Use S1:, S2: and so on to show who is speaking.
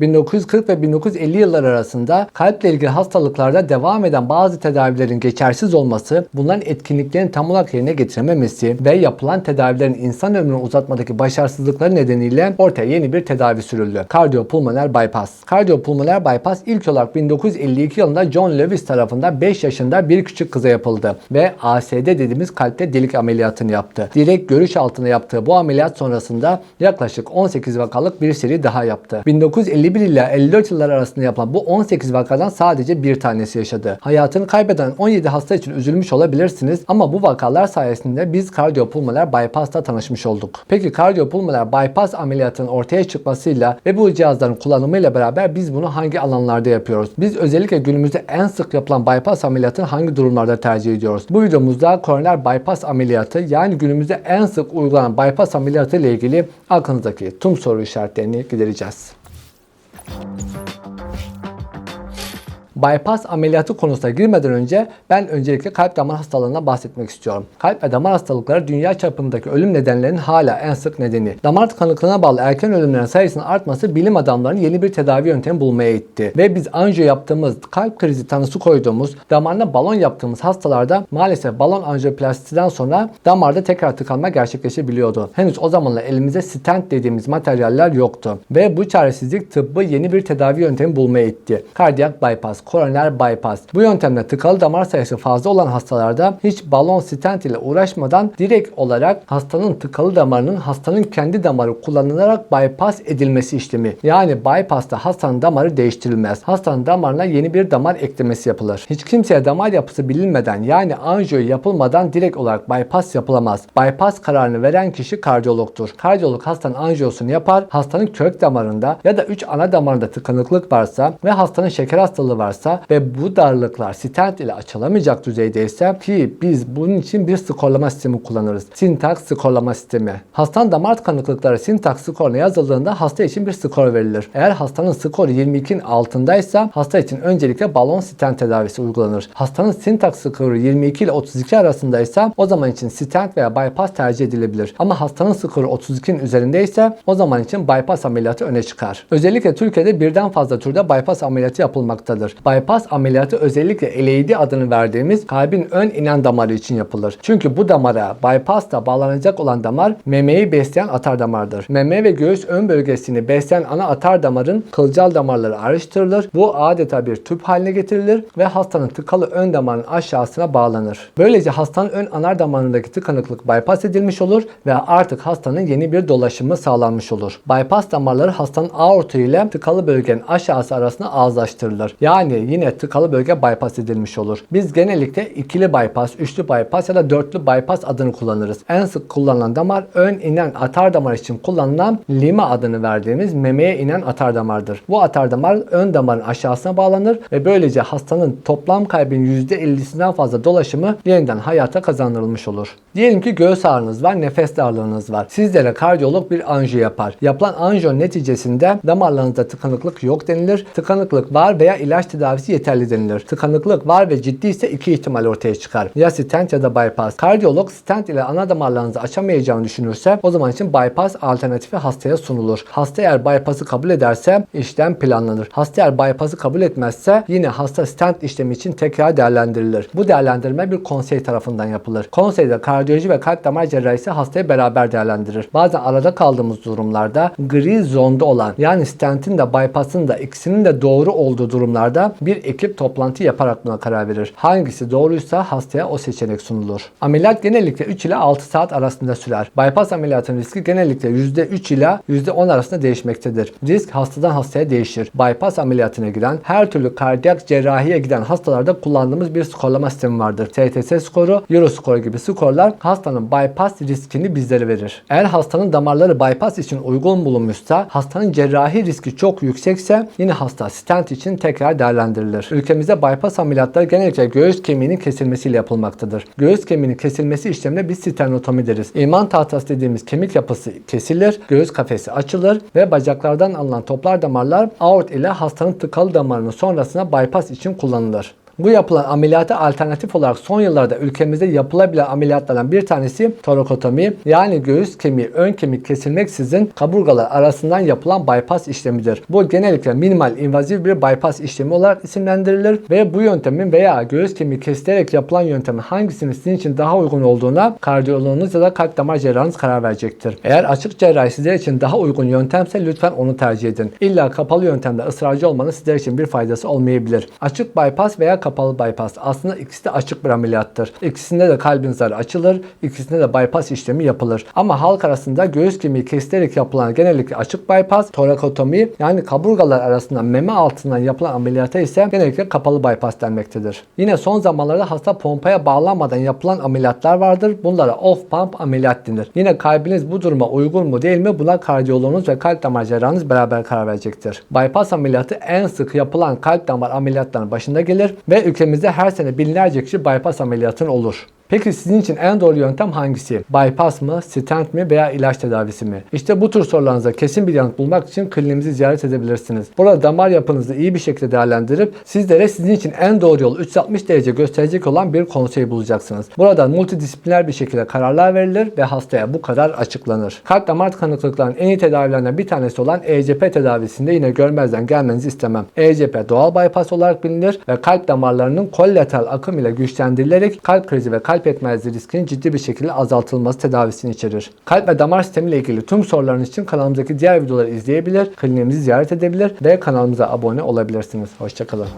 S1: 1940 ve 1950 yıllar arasında kalple ilgili hastalıklarda devam eden bazı tedavilerin geçersiz olması, bunların etkinliklerini tam olarak yerine getirememesi ve yapılan tedavilerin insan ömrünü uzatmadaki başarısızlıkları nedeniyle ortaya yeni bir tedavi sürüldü. Kardiyopulmoner bypass. Kardiyopulmoner bypass ilk olarak 1952 yılında John Lewis tarafından 5 yaşında bir küçük kıza yapıldı ve ASD dediğimiz kalpte delik ameliyatını yaptı. Direkt görüş altında yaptığı bu ameliyat sonrasında yaklaşık 18 vakalık bir seri daha yaptı. 1951 ile 54 yıllar arasında yapılan bu 18 vakadan sadece bir tanesi yaşadı. Hayatını kaybeden 17 hasta için üzülmüş olabilirsiniz ama bu vakalar sayesinde biz kardiyopulmoner bypass'ta tanışmış olduk. Peki kardiyopulmoner bypass ameliyatının ortaya çıkmasıyla ve bu cihazların kullanımıyla beraber biz bunu hangi alanlarda yapıyoruz? Biz özellikle günümüzde en sık yapılan bypass ameliyatını hangi durumlarda tercih ediyoruz? Bu videomuzda koroner bypass ameliyatı yani günümüzde en sık uygulanan bypass ameliyatı ile ilgili aklınızdaki tüm soru işaretlerini gidereceğiz. Thank you. Bypass ameliyatı konusuna girmeden önce ben öncelikle kalp damar hastalığından bahsetmek istiyorum. Kalp ve damar hastalıkları dünya çapındaki ölüm nedenlerinin hala en sık nedeni. Damar tıkanıklığına bağlı erken ölümlerin sayısının artması bilim adamlarının yeni bir tedavi yöntemi bulmaya itti. Ve biz anjiyo yaptığımız, kalp krizi tanısı koyduğumuz, damarına balon yaptığımız hastalarda maalesef balon anjiyoplastiden sonra damarda tekrar tıkanma gerçekleşebiliyordu. Henüz o zamanlar elimizde stent dediğimiz materyaller yoktu. Ve bu çaresizlik tıbbı yeni bir tedavi yöntemi bulmaya itti. Kardiyak bypass koroner bypass. Bu yöntemle tıkalı damar sayısı fazla olan hastalarda hiç balon stent ile uğraşmadan direkt olarak hastanın tıkalı damarının hastanın kendi damarı kullanılarak bypass edilmesi işlemi. Yani bypass'ta hastanın damarı değiştirilmez. Hastanın damarına yeni bir damar eklemesi yapılır. Hiç kimseye damar yapısı bilinmeden yani anjiyo yapılmadan direkt olarak bypass yapılamaz. Bypass kararını veren kişi kardiyologtur. Kardiyolog hastanın anjiyosunu yapar. Hastanın kök damarında ya da 3 ana damarında tıkanıklık varsa ve hastanın şeker hastalığı varsa ve bu darlıklar stent ile açılamayacak düzeydeyse ki biz bunun için bir skorlama sistemi kullanırız. Syntax skorlama sistemi. Hastanın damar tıkanıklıkları Syntax skoruna yazıldığında hasta için bir skor verilir. Eğer hastanın skoru 22'nin altındaysa hasta için öncelikle balon stent tedavisi uygulanır. Hastanın Syntax skoru 22 ile 32 arasındaysa o zaman için stent veya bypass tercih edilebilir. Ama hastanın skoru 32'nin üzerindeyse o zaman için bypass ameliyatı öne çıkar. Özellikle Türkiye'de birden fazla türde bypass ameliyatı yapılmaktadır. Bypass ameliyatı özellikle LAD adını verdiğimiz kalbin ön inen damarı için yapılır. Çünkü bu damara bypassla bağlanacak olan damar memeyi besleyen atar damardır. Meme ve göğüs ön bölgesini besleyen ana atar damarın kılcal damarları ayrıştırılır. Bu adeta bir tüp haline getirilir ve hastanın tıkalı ön damarın aşağısına bağlanır. Böylece hastanın ön anar damarındaki tıkanıklık bypass edilmiş olur ve artık hastanın yeni bir dolaşımı sağlanmış olur. Bypass damarları hastanın aortu ile tıkalı bölgenin aşağısı arasında ağızlaştırılır. Yani yine tıkalı bölge bypass edilmiş olur. Biz genellikle ikili bypass, üçlü bypass ya da dörtlü bypass adını kullanırız. En sık kullanılan damar ön inen atar damar için kullanılan lima adını verdiğimiz memeye inen atar damardır. Bu atar damar ön damarın aşağısına bağlanır ve böylece hastanın toplam kalbin %50'sinden fazla dolaşımı yeniden hayata kazandırılmış olur. Diyelim ki göğüs ağrınız var, nefes darlığınız var. Sizlere kardiyolog bir anjiyo yapar. Yapılan anjiyo neticesinde damarlarınızda tıkanıklık yok denilir. Tıkanıklık var veya ilaç tedavisi yeterli denilir. Tıkanıklık var ve ciddi ise iki ihtimal ortaya çıkar. Ya stent ya da bypass. Kardiyolog stent ile ana damarlarınızı açamayacağını düşünürse o zaman için bypass alternatifi hastaya sunulur. Hasta eğer bypass'ı kabul ederse işlem planlanır. Hasta eğer bypass'ı kabul etmezse yine hasta stent işlemi için tekrar değerlendirilir. Bu değerlendirme bir konsey tarafından yapılır. Konseyde kardiyoloji ve kalp damar cerrahisi hastayı beraber değerlendirir. Bazen arada kaldığımız durumlarda gri zonda olan yani stentin de bypass'ın da ikisinin de doğru olduğu durumlarda bir ekip toplantı yaparak buna karar verir. Hangisi doğruysa hastaya o seçenek sunulur. Ameliyat genellikle 3 ile 6 saat arasında sürer. Bypass ameliyatının riski genellikle %3 ile %10 arasında değişmektedir. Risk hastadan hastaya değişir. Bypass ameliyatına giren her türlü kardiyak cerrahiye giden hastalarda kullandığımız bir skorlama sistemi vardır. STS skoru, Euro skoru gibi skorlar hastanın bypass riskini bizlere verir. Eğer hastanın damarları bypass için uygun bulunmuşsa, hastanın cerrahi riski çok yüksekse yine hasta stent için tekrar değerlendirilir. Ülkemizde bypass ameliyatları genellikle göğüs kemiğinin kesilmesiyle yapılmaktadır. Göğüs kemiğinin kesilmesi işlemine biz sternotomi deriz. İman tahtası dediğimiz kemik yapısı kesilir, göğüs kafesi açılır ve bacaklardan alınan toplar damarlar aort ile hastanın tıkalı damarının sonrasına bypass için kullanılır. Bu yapılan ameliyata alternatif olarak son yıllarda ülkemizde yapılabilen ameliyatlardan bir tanesi torakotomi yani göğüs kemiği ön kemik kesilmeksizin kaburgalar arasından yapılan bypass işlemidir. Bu genellikle minimal invaziv bir bypass işlemi olarak isimlendirilir ve bu yöntemin veya göğüs kemiği kesilerek yapılan yöntemin hangisinin sizin için daha uygun olduğuna kardiyoloğunuz ya da kalp damar cerrahınız karar verecektir. Eğer açık cerrahi sizler için daha uygun yöntemse lütfen onu tercih edin. İlla kapalı yöntemde ısrarcı olmanız sizler için bir faydası olmayabilir. Açık bypass veya kapalı bypass aslında ikisi de açık bir ameliyattır. İkisinde de kalbin zarı açılır, ikisinde de bypass işlemi yapılır. Ama halk arasında göğüs kemiği kesilerek yapılan genellikle açık bypass, torakotomi yani kaburgalar arasında meme altından yapılan ameliyata ise genellikle kapalı bypass denmektedir. Yine son zamanlarda hasta pompaya bağlanmadan yapılan ameliyatlar vardır. Bunlara off pump ameliyat denir. Yine kalbiniz bu duruma uygun mu değil mi buna kardiyoloğunuz ve kalp damar cerrahınız beraber karar verecektir. Bypass ameliyatı en sık yapılan kalp damar ameliyatlarının başında gelir ve ülkemizde her sene binlerce kişi bypass ameliyatın olur. Peki sizin için en doğru yöntem hangisi? Bypass mı, stent mi veya ilaç tedavisi mi? İşte bu tür sorularınıza kesin bir yanıt bulmak için kliniğimizi ziyaret edebilirsiniz. Burada damar yapınızı iyi bir şekilde değerlendirip sizlere sizin için en doğru yolu 360 derece gösterecek olan bir konsey bulacaksınız. Burada multidisipliner bir şekilde kararlar verilir ve hastaya bu karar açıklanır. Kalp damar tıkanıklıklarının en iyi tedavilerinden bir tanesi olan ECP tedavisinde yine görmezden gelmenizi istemem. ECP doğal bypass olarak bilinir ve kalp damarlarının kollateral akım ile güçlendirilerek kalp krizi ve kalp yetmezliği riskinin ciddi bir şekilde azaltılması tedavisini içerir. Kalp ve damar sistemi ile ilgili tüm sorularınız için kanalımızdaki diğer videoları izleyebilir, kliniğimizi ziyaret edebilir ve kanalımıza abone olabilirsiniz. Hoşçakalın.